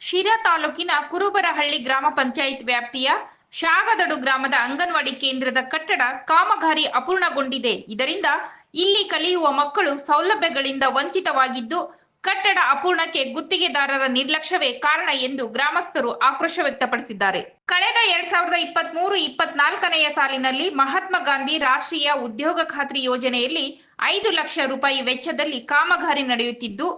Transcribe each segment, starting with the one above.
ಶಿರಾ ತಾಲೂಕಿನ ಕುರುಬರಹಳ್ಳಿ ಗ್ರಾಮ ಪಂಚಾಯತ್ ವ್ಯಾಪ್ತಿಯ ಶಾಗದಡು ಗ್ರಾಮದ ಅಂಗನವಾಡಿ ಕೇಂದ್ರದ ಕಟ್ಟಡ ಕಾಮಗಾರಿ ಅಪೂರ್ಣಗೊಂಡಿದೆ. ಇದರಿಂದ ಇಲ್ಲಿ ಕಲಿಯುವ ಮಕ್ಕಳು ಸೌಲಭ್ಯಗಳಿಂದ ವಂಚಿತವಾಗಿದ್ದು, ಕಟ್ಟಡ ಅಪೂರ್ಣಕ್ಕೆ ಗುತ್ತಿಗೆದಾರರ ನಿರ್ಲಕ್ಷ್ಯವೇ ಕಾರಣ ಎಂದು ಗ್ರಾಮಸ್ಥರು ಆಕ್ರೋಶ ವ್ಯಕ್ತಪಡಿಸಿದ್ದಾರೆ. ಕಳೆದ ಎರಡ್ ಸಾವಿರದ ಇಪ್ಪತ್ತ್ ಮೂರು ಇಪ್ಪತ್ನಾಲ್ಕನೆಯ ಸಾಲಿನಲ್ಲಿ ಮಹಾತ್ಮ ಗಾಂಧಿ ರಾಷ್ಟ್ರೀಯ ಉದ್ಯೋಗ ಖಾತ್ರಿ ಯೋಜನೆಯಲ್ಲಿ ಐದು ಲಕ್ಷ ರೂಪಾಯಿ ವೆಚ್ಚದಲ್ಲಿ ಕಾಮಗಾರಿ ನಡೆಯುತ್ತಿದ್ದು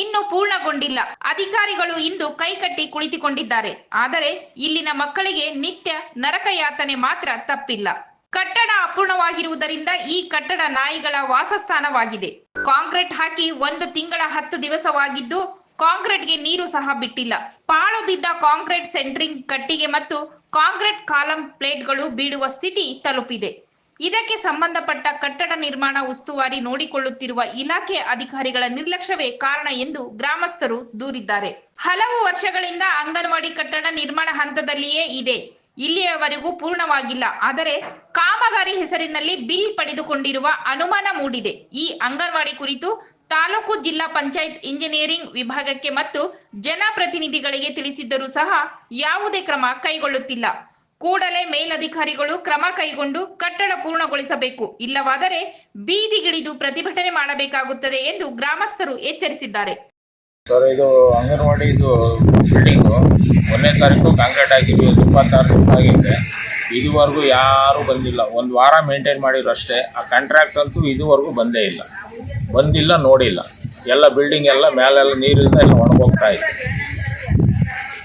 ಇನ್ನು ಪೂರ್ಣಗೊಂಡಿಲ್ಲ. ಅಧಿಕಾರಿಗಳು ಇಂದು ಕೈಕಟ್ಟಿ ಕುಳಿತುಕೊಂಡಿದ್ದಾರೆ. ಆದರೆ ಇಲ್ಲಿನ ಮಕ್ಕಳಿಗೆ ನಿತ್ಯ ನರಕ ಯಾತನೆ ಮಾತ್ರ ತಪ್ಪಿಲ್ಲ. ಕಟ್ಟಡ ಅಪೂರ್ಣವಾಗಿರುವುದರಿಂದ ಈ ಕಟ್ಟಡ ನಾಯಿಗಳ ವಾಸಸ್ಥಾನವಾಗಿದೆ. ಕಾಂಕ್ರೀಟ್ ಹಾಕಿ ಒಂದು ತಿಂಗಳ ಹತ್ತು ದಿವಸವಾಗಿದ್ದು ಕಾಂಕ್ರೀಟ್ಗೆ ನೀರು ಸಹ ಬಿಟ್ಟಿಲ್ಲ. ಪಾಳು ಬಿದ್ದ ಕಾಂಕ್ರೀಟ್ ಸೆಂಟ್ರಿಂಗ್ ಕಟ್ಟಿಗೆ ಮತ್ತು ಕಾಂಕ್ರೀಟ್ ಕಾಲಂ ಪ್ಲೇಟ್ಗಳು ಬೀಳುವ ಸ್ಥಿತಿ ತಲುಪಿದೆ. ಇದಕ್ಕೆ ಸಂಬಂಧಪಟ್ಟ ಕಟ್ಟಡ ನಿರ್ಮಾಣ ಉಸ್ತುವಾರಿ ನೋಡಿಕೊಳ್ಳುತ್ತಿರುವ ಇಲಾಖೆ ಅಧಿಕಾರಿಗಳ ನಿರ್ಲಕ್ಷ್ಯವೇ ಕಾರಣ ಎಂದು ಗ್ರಾಮಸ್ಥರು ದೂರಿದ್ದಾರೆ. ಹಲವು ವರ್ಷಗಳಿಂದ ಅಂಗನವಾಡಿ ಕಟ್ಟಡ ನಿರ್ಮಾಣ ಹಂತದಲ್ಲಿಯೇ ಇದೆ. ಇಲ್ಲಿಯವರೆಗೂ ಪೂರ್ಣವಾಗಿಲ್ಲ. ಆದರೆ ಕಾಮಗಾರಿ ಹೆಸರಿನಲ್ಲಿ ಬಿಲ್ ಪಡೆದುಕೊಂಡಿರುವ ಅನುಮಾನ ಮೂಡಿದೆ. ಈ ಅಂಗನವಾಡಿ ಕುರಿತು ತಾಲೂಕು ಜಿಲ್ಲಾ ಪಂಚಾಯತ್ ಇಂಜಿನಿಯರಿಂಗ್ ವಿಭಾಗಕ್ಕೆ ಮತ್ತು ಜನಪ್ರತಿನಿಧಿಗಳಿಗೆ ತಿಳಿಸಿದ್ದರೂ ಸಹ ಯಾವುದೇ ಕ್ರಮ ಕೈಗೊಳ್ಳುತ್ತಿಲ್ಲ. ಕೂಡಲೇ ಮೇಲಧಿಕಾರಿಗಳು ಕ್ರಮ ಕೈಗೊಂಡು ಕಟ್ಟಡ ಪೂರ್ಣಗೊಳಿಸಬೇಕು. ಇಲ್ಲವಾದರೆ ಬೀದಿಗಿಳಿದು ಪ್ರತಿಭಟನೆ ಮಾಡಬೇಕಾಗುತ್ತದೆ ಎಂದು ಗ್ರಾಮಸ್ಥರು ಎಚ್ಚರಿಸಿದ್ದಾರೆ. ಸರ್, ಇದು ಅಂಗನವಾಡಿ, ಇದು ಬಿಲ್ಡಿಂಗು ಒಂದನೇ ತಾರೀಕು ಕಾಂಕ್ರೀಟ್ ಒಂದು ಇಪ್ಪತ್ತಾರು ದಿವಸ ಆಗಿದೆ. ಇದುವರೆಗೂ ಯಾರೂ ಬಂದಿಲ್ಲ. ಒಂದು ವಾರ ಮೇಂಟೈನ್ ಮಾಡಿದ್ರು ಅಷ್ಟೇ. ಆ ಕಾಂಟ್ರಾಕ್ಟ್ ಅಂತೂ ಇದುವರೆಗೂ ಬಂದೇ ಇಲ್ಲ. ಬಂದಿಲ್ಲ, ನೋಡಿಲ್ಲ. ಎಲ್ಲ ಬಿಲ್ಡಿಂಗ್ ಎಲ್ಲ, ಮೇಲೆಲ್ಲ ನೀರಿಂದ ಎಲ್ಲ ಒಣಗೋಗ್ತಾ ಇದೆ.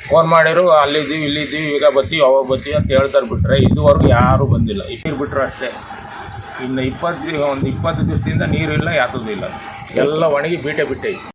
ಫೋನ್ ಮಾಡಿರು, ಅಲ್ಲಿದ್ದೀವಿ, ಇಲ್ಲಿದ್ದೀವಿ ಈಗ ಬತ್ತೀವಿ ಅವಾಗ ಬತ್ತೀವಿ ಅಂತ ಹೇಳ್ತಾರೆ ಬಿಟ್ರೆ ಇದುವರೆಗೂ ಯಾರೂ ಬಂದಿಲ್ಲ. ಇಟ್ಟಿರು ಬಿಟ್ರು ಅಷ್ಟೇ. ಇನ್ನು ಇಪ್ಪತ್ತು, ಒಂದು ಇಪ್ಪತ್ತು ದಿವಸದಿಂದ ನೀರಿಲ್ಲ ಯಾತದೂ ಇಲ್ಲ. ಎಲ್ಲ ಒಣಗಿ ಬೀಟೆ ಬಿಟ್ಟೈತಿ